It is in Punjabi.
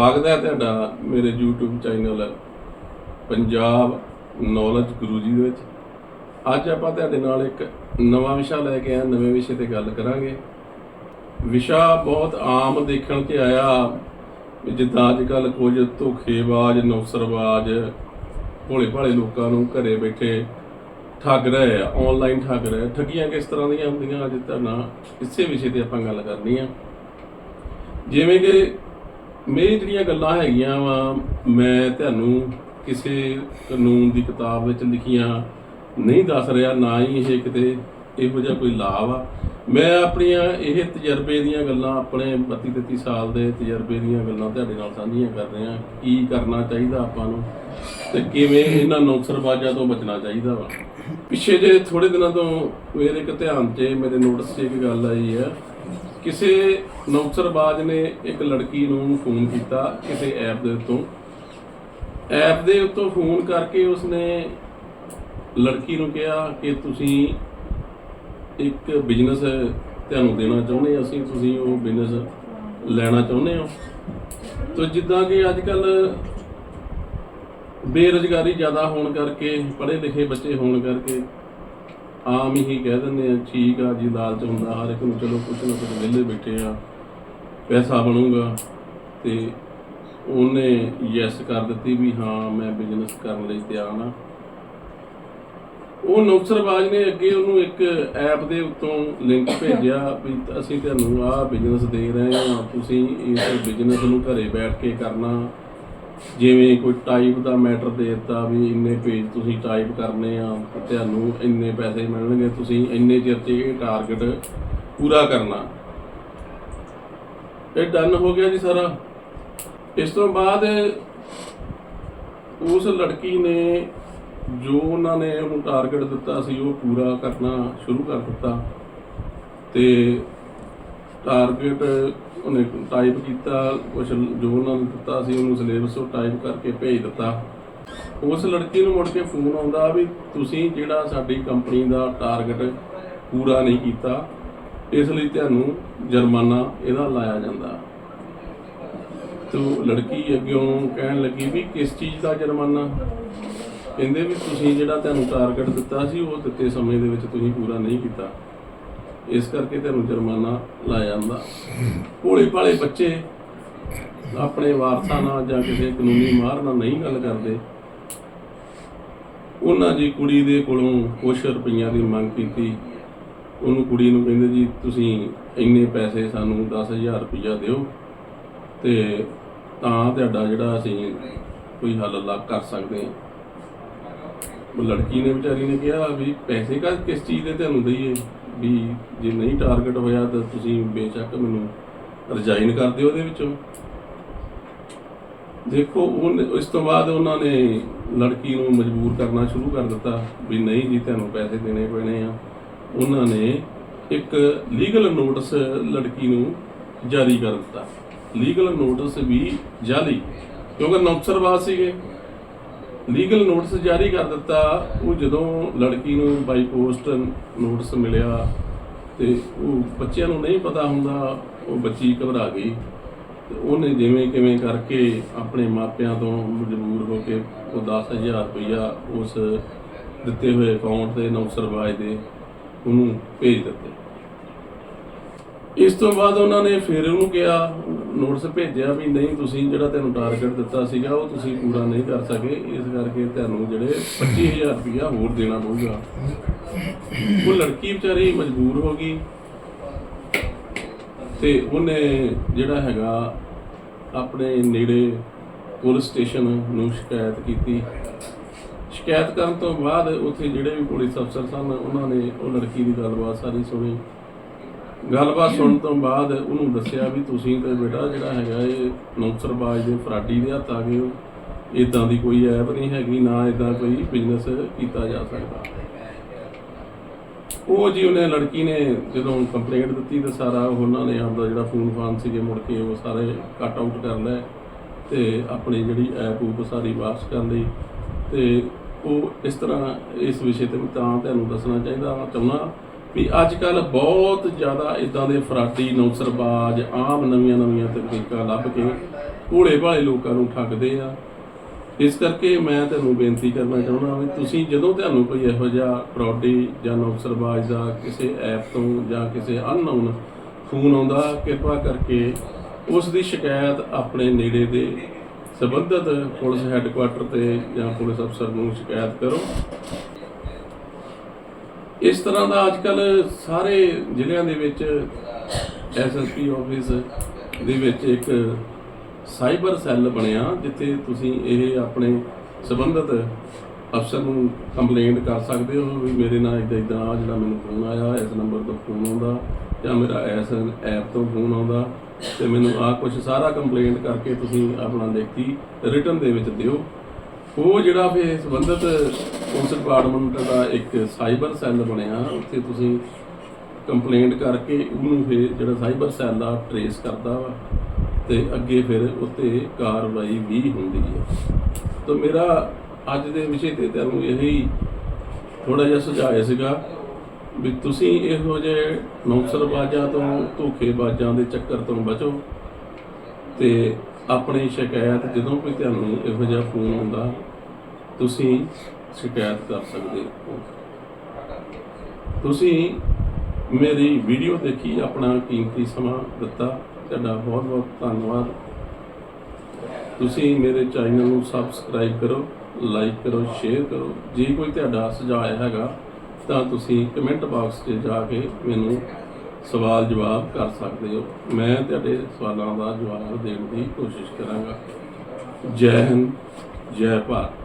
ਸਵਾਗਤ ਹੈ ਤੁਹਾਡਾ ਮੇਰੇ YouTube channel Punjab knowledge Guru ji ਦੇ ਵਿੱਚ। ਅੱਜ ਆਪਾਂ ਤੁਹਾਡੇ ਨਾਲ ਇੱਕ ਨਵਾਂ ਵਿਸ਼ਾ ਲੈ ਕੇ ਆਏ, ਨਵੇਂ ਵਿਸ਼ੇ ਤੇ ਗੱਲ ਕਰਾਂਗੇ। ਵਿਸ਼ਾ ਬਹੁਤ ਆਮ ਦੇਖਣ 'ਚ ਆਇਆ, ਵੀ ਜਿੱਦਾਂ ਅੱਜ ਕੱਲ ਕੁਝ ਧੋਖੇਬਾਜ਼, ਨੌਸਰਬਾਜ਼ ਭੋਲੇ ਭਾਲੇ ਲੋਕਾਂ ਨੂੰ ਘਰੇ ਬੈਠੇ ਠੱਗ ਰਹੇ ਆ ਆਨਲਾਈਨ ਠੱਗ ਰਹੇ ਠੱਗੀਆਂ ਕਿਸ ਤਰ੍ਹਾਂ ਦੀਆਂ ਹੁੰਦੀਆਂ, ਅੱਜ ਤੁਹਾਡਾ ਇਸੇ ਵਿਸ਼ੇ ਤੇ ਆਪਾਂ ਗੱਲ ਕਰਨੀ ਆ। ਜਿਵੇਂ ਕਿ ਮੇਰੀ ਜਿਹੜੀਆਂ ਗੱਲਾਂ ਹੈਗੀਆਂ ਵਾ, ਮੈਂ ਤੁਹਾਨੂੰ ਕਿਸੇ ਕਾਨੂੰਨ ਦੀ ਕਿਤਾਬ ਵਿੱਚ ਲਿਖੀਆਂ ਨਹੀਂ ਦੱਸ ਰਿਹਾ, ਨਾ ਹੀ ਇਹ ਕਿਤੇ ਇਹੋ ਜਿਹਾ ਕੋਈ ਲਾਭ ਆ। ਮੈਂ ਆਪਣੀਆਂ ਇਹ ਤਜਰਬੇ ਦੀਆਂ ਗੱਲਾਂ ਆਪਣੇ 32 33 ਸਾਲ ਦੇ ਤਜਰਬੇ ਦੀਆਂ ਗੱਲਾਂ ਤੁਹਾਡੇ ਨਾਲ ਸਾਂਝੀਆਂ ਕਰ ਰਿਹਾ, ਕੀ ਕਰਨਾ ਚਾਹੀਦਾ ਆਪਾਂ ਨੂੰ ਤੇ ਕਿਵੇਂ ਇਹਨਾਂ ਨੌਕਰਬਾਜ਼ਾਂ ਤੋਂ ਬਚਣਾ ਚਾਹੀਦਾ ਵਾ। ਪਿੱਛੇ ਜੇ ਥੋੜੇ ਦਿਨਾਂ ਤੋਂ ਮੇਰੇ ਇੱਕ ਧਿਆਨ 'ਚ ਮੇਰੇ ਨੋਟਿਸ 'ਚ ਇੱਕ ਗੱਲ ਆਈ ਹੈ ਕਿਸੇ ਨੌਕਰਬਾਜ਼ ਨੇ ਇੱਕ ਲੜਕੀ ਨੂੰ ਫੋਨ ਕੀਤਾ ਕਿਸੇ ਐਪ ਦੇ ਉੱਤੋਂ। ਐਪ ਦੇ ਉੱਤੋਂ ਫੋਨ ਕਰਕੇ ਉਸਨੇ ਲੜਕੀ ਨੂੰ ਕਿਹਾ ਕਿ ਤੁਸੀਂ ਇੱਕ ਬਿਜ਼ਨਸ ਤੁਹਾਨੂੰ ਦੇਣਾ ਚਾਹੁੰਦੇ ਹਾਂ, ਅਸੀਂ ਤੁਸੀਂ ਉਹ ਬਿਜ਼ਨਸ ਲੈਣਾ ਚਾਹੁੰਦੇ ਹੋ। ਤੋ ਜਿੱਦਾਂ ਕਿ ਅੱਜ ਕੱਲ ਬੇਰੁਜ਼ਗਾਰੀ ਜ਼ਿਆਦਾ ਹੋਣ ਕਰਕੇ, ਪੜ੍ਹੇ ਲਿਖੇ ਬੱਚੇ ਹੋਣ ਕਰਕੇ ਆਮ ਹੀ ਕਹਿ ਦਿੰਦੇ ਆ, ਠੀਕ ਆ, ਜੀ ਲਾਲਚ ਹੁੰਦਾ, ਹਰ ਇੱਕ ਨੂੰ ਚਲੋ ਕੁਛ ਨਾ ਕੁਛ ਵਿਹਲੇ ਬੈਠੇ ਆ, ਪੈਸਾ ਬਣੂਗਾ ਤੇ ਉਹਨੇ ਯੈਸ ਕਰ ਦਿੱਤੀ ਵੀ ਹਾਂ, ਮੈਂ ਬਿਜ਼ਨਸ ਕਰਨ ਲਈ ਤਿਆਰ ਹਾਂ ਉਹ ਨੌਕਰਬਾਜ਼ ਨੇ ਅੱਗੇ ਉਹਨੂੰ ਇੱਕ ਐਪ ਦੇ ਉੱਤੋਂ ਲਿੰਕ ਭੇਜਿਆ ਵੀ ਅਸੀਂ ਤੁਹਾਨੂੰ ਆਹ ਬਿਜ਼ਨਸ ਦੇ ਰਹੇ ਹਾਂ ਤੁਸੀਂ ਇਸ ਬਿਜ਼ਨਸ ਨੂੰ ਘਰੇ ਬੈਠ ਕੇ ਕਰਨਾ ਜਿਵੇਂ ਕੋਈ ਟਾਈਪ ਦਾ ਮੈਟਰ ਦੇ ਦਿੱਤਾ ਵੀ ਇੰਨੇ ਪੇਜ ਤੁਸੀਂ ਟਾਈਪ ਕਰਨੇ ਆ, ਤੁਹਾਨੂੰ ਇੰਨੇ ਪੈਸੇ ਮਿਲਣਗੇ, ਤੁਸੀਂ ਇੰਨੇ ਚਿਰ 'ਚ ਇਹ ਟਾਰਗੇਟ ਪੂਰਾ ਕਰਨਾ। ਇਹ ਡਨ ਹੋ ਗਿਆ ਜੀ ਸਾਰਾ। ਇਸ ਤੋਂ ਬਾਅਦ ਉਸ ਲੜਕੀ ਨੇ ਜੋ ਉਹਨਾਂ ਨੇ ਉਹਨੂੰ ਟਾਰਗੇਟ ਦਿੱਤਾ ਸੀ, ਉਹ ਪੂਰਾ ਕਰਨਾ ਸ਼ੁਰੂ ਕਰ ਦਿੱਤਾ। ਤੇ ਟਾਰਗੇਟ ਉਹਨੇ ਟਾਈਪ ਕੀਤਾ ਕੁਝ ਜੋ ਉਹਨਾਂ ਨੂੰ ਦਿੱਤਾ ਸੀ, ਉਹਨੂੰ ਸਿਲੇਬਸ ਉਹ ਟਾਈਪ ਕਰਕੇ ਭੇਜ ਦਿੱਤਾ। ਉਸ ਲੜਕੀ ਨੂੰ ਮੁੜ ਕੇ ਫੋਨ ਆਉਂਦਾ ਵੀ ਤੁਸੀਂ ਜਿਹੜਾ ਸਾਡੀ ਕੰਪਨੀ ਦਾ ਟਾਰਗੇਟ ਪੂਰਾ ਨਹੀਂ ਕੀਤਾ, ਇਸ ਲਈ ਤੁਹਾਨੂੰ ਜੁਰਮਾਨਾ ਇਹਦਾ ਲਾਇਆ ਜਾਂਦਾ। ਤੋ ਲੜਕੀ ਅੱਗਿਓਂ ਕਹਿਣ ਲੱਗੀ ਵੀ ਕਿਸ ਚੀਜ਼ ਦਾ ਜੁਰਮਾਨਾ? ਕਹਿੰਦੇ ਵੀ ਤੁਸੀਂ ਜਿਹੜਾ ਤੁਹਾਨੂੰ ਟਾਰਗੇਟ ਦਿੱਤਾ ਸੀ, ਉਹ ਦਿੱਤੇ ਸਮੇਂ ਦੇ ਵਿੱਚ ਤੁਸੀਂ ਪੂਰਾ ਨਹੀਂ ਕੀਤਾ। ਇਸ ਕਰਕੇ ਤੁਹਾਨੂੰ ਜੁਰਮਾਨਾ ਲਾਇਆ ਜਾਂਦਾ। ਭੋਲੇ ਭਾਲੇ ਬੱਚੇ ਆਪਣੇ ਵਾਰਸਾਂ ਨਾਲ ਜਾਂ ਕਿਸੇ ਕਾਨੂੰਨੀ ਮਾਹਰ ਨਾਲ ਨਹੀਂ ਗੱਲ ਕਰਦੇ। ਉਹਨਾਂ ਦੀ ਕੁੜੀ ਦੇ ਕੋਲੋਂ ਕੁਛ ਰੁਪਈਆਂ ਦੀ ਮੰਗ ਕੀਤੀ। ਉਹਨੂੰ ਕੁੜੀ ਨੂੰ ਕਹਿੰਦੇ, ਜੀ, ਤੁਸੀਂ ਇੰਨੇ ਪੈਸੇ ਸਾਨੂੰ 10000 ਰੁਪਈਆ ਦਿਓ ਤੇ ਤਾਂ ਤੁਹਾਡਾ ਜਿਹੜਾ ਅਸੀਂ ਕੋਈ ਹੱਲ ਲਾ ਕਰ ਸਕਦੇ ਹਾਂ। ਉਹ ਲੜਕੀ ਨੇ ਵਿਚਾਰੀ ਨੇ ਕਿਹਾ ਵੀ ਪੈਸੇ ਕਾ ਕਿਸ ਚੀਜ਼ ਦੇ ਤੁਹਾਨੂੰ ਦਈਏ? ਵੀ ਜੇ ਨਹੀਂ ਟਾਰਗੇਟ ਹੋਇਆ ਤਾਂ ਤੁਸੀਂ ਬੇਸ਼ੱਕ ਮੈਨੂੰ ਰਿਜ਼ਾਈਨ ਕਰ ਦਿਓ ਉਹਦੇ ਵਿੱਚੋਂ। ਦੇਖੋ, ਉਹ ਇਸ ਤੋਂ ਬਾਅਦ ਉਹਨਾਂ ਨੇ ਲੜਕੀ ਨੂੰ ਮਜਬੂਰ ਕਰਨਾ ਸ਼ੁਰੂ ਕਰ ਦਿੱਤਾ ਵੀ ਨਹੀਂ ਜੀ, ਤੁਹਾਨੂੰ ਪੈਸੇ ਦੇਣੇ ਪੈਣੇ ਆ। ਉਹਨਾਂ ਨੇ ਇੱਕ ਲੀਗਲ ਨੋਟਿਸ ਲੜਕੀ ਨੂੰ ਜਾਰੀ ਕਰ ਦਿੱਤਾ। ਲੀਗਲ ਨੋਟਿਸ ਵੀ ਜਾਰੀ, ਕਿਉਂਕਿ ਨੌਕਰਬਾਜ਼ ਸੀਗੇ। ਲੀਗਲ ਨੋਟਿਸ ਜਾਰੀ ਕਰ ਦਿੱਤਾ। ਉਹ ਜਦੋਂ ਲੜਕੀ ਨੂੰ ਬਾਈ ਪੋਸਟ ਨੋਟਿਸ ਮਿਲਿਆ ਤੇ ਉਹ ਬੱਚਿਆਂ ਨੂੰ ਨਹੀਂ ਪਤਾ ਹੁੰਦਾ, ਉਹ ਬੱਚੀ ਘਬਰਾ ਗਈ। ਤੇ ਉਹਨੇ ਜਿਵੇਂ ਕਿਵੇਂ ਕਰਕੇ ਆਪਣੇ ਮਾਪਿਆਂ ਤੋਂ ਮਜਬੂਰ ਹੋ ਕੇ ਉਹ 10000 ਰੁਪਇਆ ਉਸ ਦਿੱਤੇ ਹੋਏ ਅਕਾਊਂਟ ਤੇ ਨੌਕਰਬਾਜ਼ ਦੇ ਉਹਨੂੰ ਭੇਜ ਦਿੱਤੇ। ਇਸ ਤੋਂ ਬਾਅਦ ਉਹਨਾਂ ਨੇ ਫਿਰ ਉਹਨੂੰ ਕਿਹਾ ਨੋਟਿਸ ਭੇਜਿਆ ਵੀ ਨਹੀਂ, ਤੁਸੀਂ ਜਿਹੜਾ ਤੈਨੂੰ ਟਾਰਗੇਟ ਦਿੱਤਾ ਸੀਗਾ, ਉਹ ਤੁਸੀਂ ਪੂਰਾ ਨਹੀਂ ਕਰ ਸਕੇ। ਇਸ ਕਰਕੇ ਤੁਹਾਨੂੰ ਜਿਹੜੇ 25000 ਰੁਪਇਆ ਹੋਰ ਦੇਣਾ ਪਊਗਾ। ਉਹ ਲੜਕੀ ਵਿਚਾਰੀ ਮਜਬੂਰ ਹੋ ਗਈ। ਤੇ ਉਹਨੇ ਜਿਹੜਾ ਹੈਗਾ, ਆਪਣੇ ਨੇੜੇ ਪੁਲਿਸ ਸਟੇਸ਼ਨ ਨੂੰ ਸ਼ਿਕਾਇਤ ਕੀਤੀ। ਸ਼ਿਕਾਇਤ ਕਰਨ ਤੋਂ ਬਾਅਦ ਉੱਥੇ ਜਿਹੜੇ ਵੀ ਪੁਲਿਸ ਅਫਸਰ ਸਨ, ਉਹਨਾਂ ਨੇ ਉਹ ਲੜਕੀ ਦੀ ਗੱਲਬਾਤ ਸਾਰੀ ਸੁਣੀ। ਗੱਲਬਾਤ ਸੁਣਨ ਤੋਂ ਬਾਅਦ ਉਹਨੂੰ ਦੱਸਿਆ ਵੀ ਤੁਸੀਂ ਤੇ ਬੇਟਾ ਜਿਹੜਾ ਹੈਗਾ ਇਹ ਨੌਕਰਬਾਜ਼ ਦੇ ਫਰਾਡੀ ਦੇ ਹੱਥ ਆ ਗਏ ਹੋ। ਇਦਾਂ ਦੀ ਕੋਈ ਐਪ ਨਹੀਂ ਹੈਗੀ, ਨਾ ਇਦਾਂ ਕੋਈ ਬਿਜ਼ਨਸ ਕੀਤਾ ਜਾ ਸਕਦਾ। ਉਹ ਜੀ ਉਹਨੇ ਲੜਕੀ ਨੇ ਜਦੋਂ ਕੰਪਲੇਂਟ ਦਿੱਤੀ ਤਾਂ ਸਾਰਾ ਉਹਨਾਂ ਨੇ ਆਪਦਾ ਜਿਹੜਾ ਫੋਨ ਫਾਨ ਸੀਗੇ ਮੁੜ ਕੇ ਉਹ ਸਾਰੇ ਕੱਟ ਆਊਟ ਕਰ ਲਏ ਤੇ ਆਪਣੀ ਜਿਹੜੀ ਐਪ ਉਹ ਸਾਰੀ ਵਾਪਸ ਕਰ ਲਈ ਤੇ ਉਹ ਇਸ ਤਰ੍ਹਾਂ ਇਸ ਵਿਸ਼ੇ ਤੇ ਮੈਂ ਤਾਂ ਤੁਹਾਨੂੰ ਦੱਸਣਾ ਚਾਹੀਦਾ। ਚਾਹੁੰਦਾ ਵੀ ਅੱਜ ਕੱਲ ਬਹੁਤ ਜ਼ਿਆਦਾ ਇਦਾਂ ਦੇ ਫਰਾਡੀ ਨੌਸਰਬਾਜ਼ ਆਮ ਨਵੀਆਂ ਨਵੀਆਂ ਤਕਨੀਕਾਂ ਲੱਭ ਕੇ ਭੋਲੇ ਭਾਲੇ ਲੋਕਾਂ ਨੂੰ ਠੱਗਦੇ ਆ। ਇਸ ਕਰਕੇ ਮੈਂ ਤੁਹਾਨੂੰ ਬੇਨਤੀ ਕਰਨਾ ਚਾਹੁੰਦਾ ਵੀ ਤੁਸੀਂ ਜਦੋਂ ਤੁਹਾਨੂੰ ਕੋਈ ਇਹੋ ਜਿਹਾ ਫਰਾਡੀ ਜਾਂ ਨੌਕਰਬਾਜ਼ ਦਾ ਕਿਸੇ ਐਪ ਤੋਂ ਜਾਂ ਕਿਸੇ ਅਨਨੋਨ ਫੋਨ ਆਉਂਦਾ, ਕਿਰਪਾ ਕਰਕੇ ਉਸ ਦੀ ਸ਼ਿਕਾਇਤ ਆਪਣੇ ਨੇੜੇ ਦੇ ਸੰਬੰਧਿਤ ਪੁਲਿਸ ਹੈੱਡਕੁਆਟਰ ਤੇ ਜਾਂ ਪੁਲਿਸ ਅਫਸਰ ਨੂੰ ਸ਼ਿਕਾਇਤ ਕਰੋ। ਇਸ ਤਰ੍ਹਾਂ ਦਾ ਅੱਜ ਕੱਲ ਸਾਰੇ ਜ਼ਿਲ੍ਹਿਆਂ ਦੇ ਵਿੱਚ ਐਸਐਸਪੀ ਆਫਿਸ ਦੇ ਵਿੱਚ ਇੱਕ ਸਾਈਬਰ ਸੈੱਲ ਬਣਿਆ, ਜਿੱਥੇ ਤੁਸੀਂ ਇਹ ਆਪਣੇ ਸੰਬੰਧਿਤ ਅਫਸਰ ਨੂੰ ਕੰਪਲੇਂਟ ਕਰ ਸਕਦੇ ਹੋ ਵੀ ਮੇਰੇ ਨਾਲ ਇਦਾਂ ਇਦਾਂ ਆ, ਜਿਹੜਾ ਮੈਨੂੰ ਫੋਨ ਆਇਆ, ਇਸ ਨੰਬਰ ਤੋਂ ਫੋਨ ਆਉਂਦਾ ਜਾਂ ਮੇਰਾ ਇਸ ਐਪ ਤੋਂ ਫੋਨ ਆਉਂਦਾ ਤੇ ਮੈਨੂੰ ਆ ਕੁਝ ਸਾਰਾ ਕੰਪਲੇਂਟ ਕਰਕੇ ਤੁਸੀਂ ਆਪਣਾ ਲਿਖਤੀ ਰਿਟਰਨ ਦੇ ਵਿੱਚ ਦਿਓ। ਉਹ ਜਿਹੜਾ ਫਿਰ ਸੰਬੰਧਿਤ ਪੁਲਿਸ ਡਿਪਾਰਟਮੈਂਟ ਦਾ ਇੱਕ ਸਾਈਬਰ ਸੈੱਲ ਬਣਿਆ, ਉੱਥੇ ਤੁਸੀਂ ਕੰਪਲੇਂਟ ਕਰਕੇ ਉਹਨੂੰ ਫਿਰ ਜਿਹੜਾ ਸਾਈਬਰ ਸੈੱਲ ਆ ਟਰੇਸ ਕਰਦਾ ਵਾ, ਤੇ ਅੱਗੇ ਫਿਰ ਉੱਤੇ ਕਾਰਵਾਈ ਵੀ ਹੁੰਦੀ ਹੈ। ਤਾਂ ਮੇਰਾ ਅੱਜ ਦੇ ਵਿਸ਼ੇ ਤੇ ਤੁਹਾਨੂੰ ਇਹੀ ਥੋੜਾ ਜਿਹਾ ਸੁਝਾਅ ਸੀਗਾ ਵੀ ਤੁਸੀਂ ਇਹੋ ਜਿਹੇ ਨੌਕਸਰਬਾਜ਼ਾਂ ਤੋਂ, ਧੋਖੇਬਾਜ਼ਾਂ ਦੇ ਚੱਕਰ ਤੋਂ ਬਚੋ ਤੇ ਆਪਣੀ ਸ਼ਿਕਾਇਤ ਜਦੋਂ ਕੋਈ ਤੁਹਾਨੂੰ ਇਹੋ ਜਿਹਾ ਫੋਨ ਆਉਂਦਾ ਤੁਸੀਂ ਸ਼ਿਕਾਇਤ ਕਰ ਸਕਦੇ ਹੋ। ਤੁਸੀਂ ਮੇਰੀ ਵੀਡੀਓ ਦੇਖੀ, ਆਪਣਾ ਕੀਮਤੀ ਸਮਾਂ ਦਿੱਤਾ। ਤੁਹਾਡਾ ਬਹੁਤ ਬਹੁਤ ਧੰਨਵਾਦ। ਤੁਸੀਂ ਮੇਰੇ ਚੈਨਲ ਨੂੰ ਸਬਸਕ੍ਰਾਈਬ ਕਰੋ ਲਾਈਕ ਕਰੋ ਸ਼ੇਅਰ ਕਰੋ। ਜੇ ਕੋਈ ਤੁਹਾਡਾ ਸੁਝਾਅ ਹੈਗਾ, ਤਾਂ ਤੁਸੀਂ ਕਮੈਂਟ ਬਾਕਸ 'ਚ ਜਾ ਕੇ ਮੈਨੂੰ ਸਵਾਲ ਜਵਾਬ ਕਰ ਸਕਦੇ ਹੋ। ਮੈਂ ਤੁਹਾਡੇ ਸਵਾਲਾਂ ਦਾ ਜਵਾਬ ਦੇਣ ਦੀ ਕੋਸ਼ਿਸ਼ ਕਰਾਂਗਾ। ਜੈ ਹਿੰਦ, ਜੈ ਭਾਰਤ।